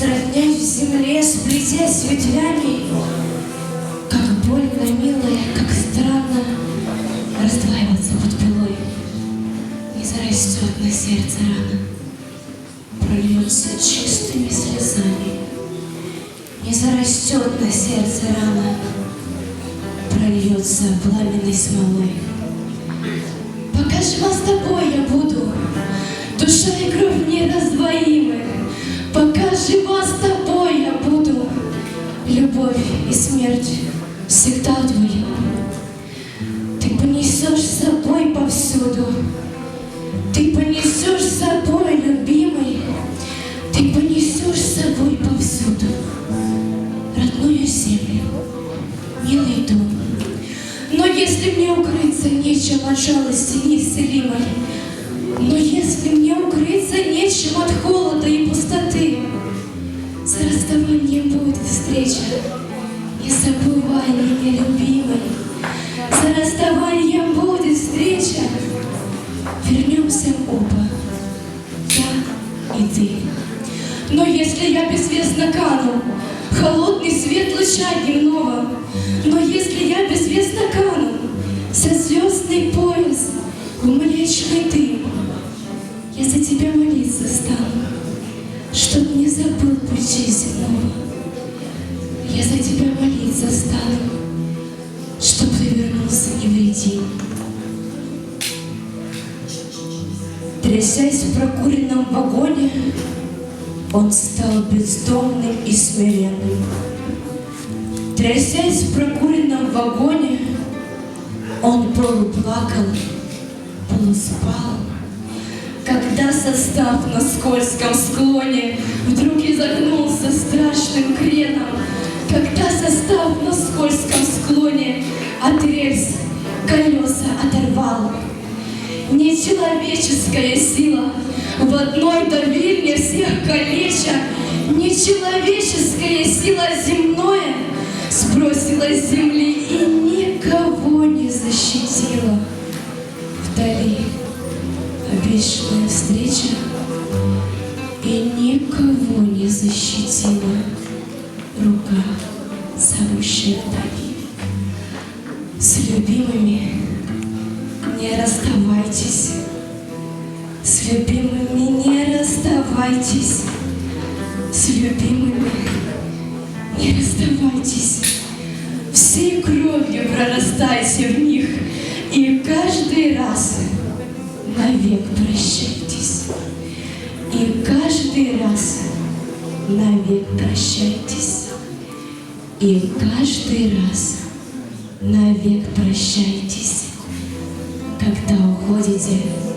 Сроднясь в земле, сплетясь ветвями, Как больно, милая, как странно Раздваиваться под пилой. Не зарастет на сердце рана, Прольется чистыми слезами. Не зарастет на сердце рана, Прольется пламенной смолой. Пока жива с тобой я буду, Душа и кровь нераздвоимы. И смерть всегда вдвоем. Ты понесешь с собой повсюду, Ты понесешь с собой, любимый, Ты понесешь с собой повсюду. Родную землю, милый дом. Но если мне укрыться нечем от жалости неисцелимой, но если мне укрыться нечем от холода и пустоты, за расставанием будет встреча, не забывай любимый. За расставанием будет встреча, вернемся оба, я и ты. Но если я безвестно кану, холодный свет луча дневного, но если я безвестно кану, за звездный пояс в млечный дым, я за тебя молиться стану, чтоб не забыл ключей земного. Я за тебя молиться стану, чтоб ты вернулся невредим. Трясясь в прокуренном вагоне, он стал бездомным и смиренным. Трясясь в прокуренном вагоне, он полуплакал, полуспал. Когда состав на скользком склоне вдруг изогнулся страшным креном, состав на скользком склоне от рельс колеса оторвал, Нечеловеческая сила в одной давильне всех калеча, Нечеловеческая сила земное сбросила с земли и никого не защитила. Вдали обещанная встреча и никого не защитила вдали. С любимыми не расставайтесь, с любимыми не расставайтесь, с любимыми не расставайтесь. Всей кровью прорастайте в них и каждый раз навек прощайтесь. И каждый раз навек прощайтесь. И каждый раз навек прощайтесь, когда уходите.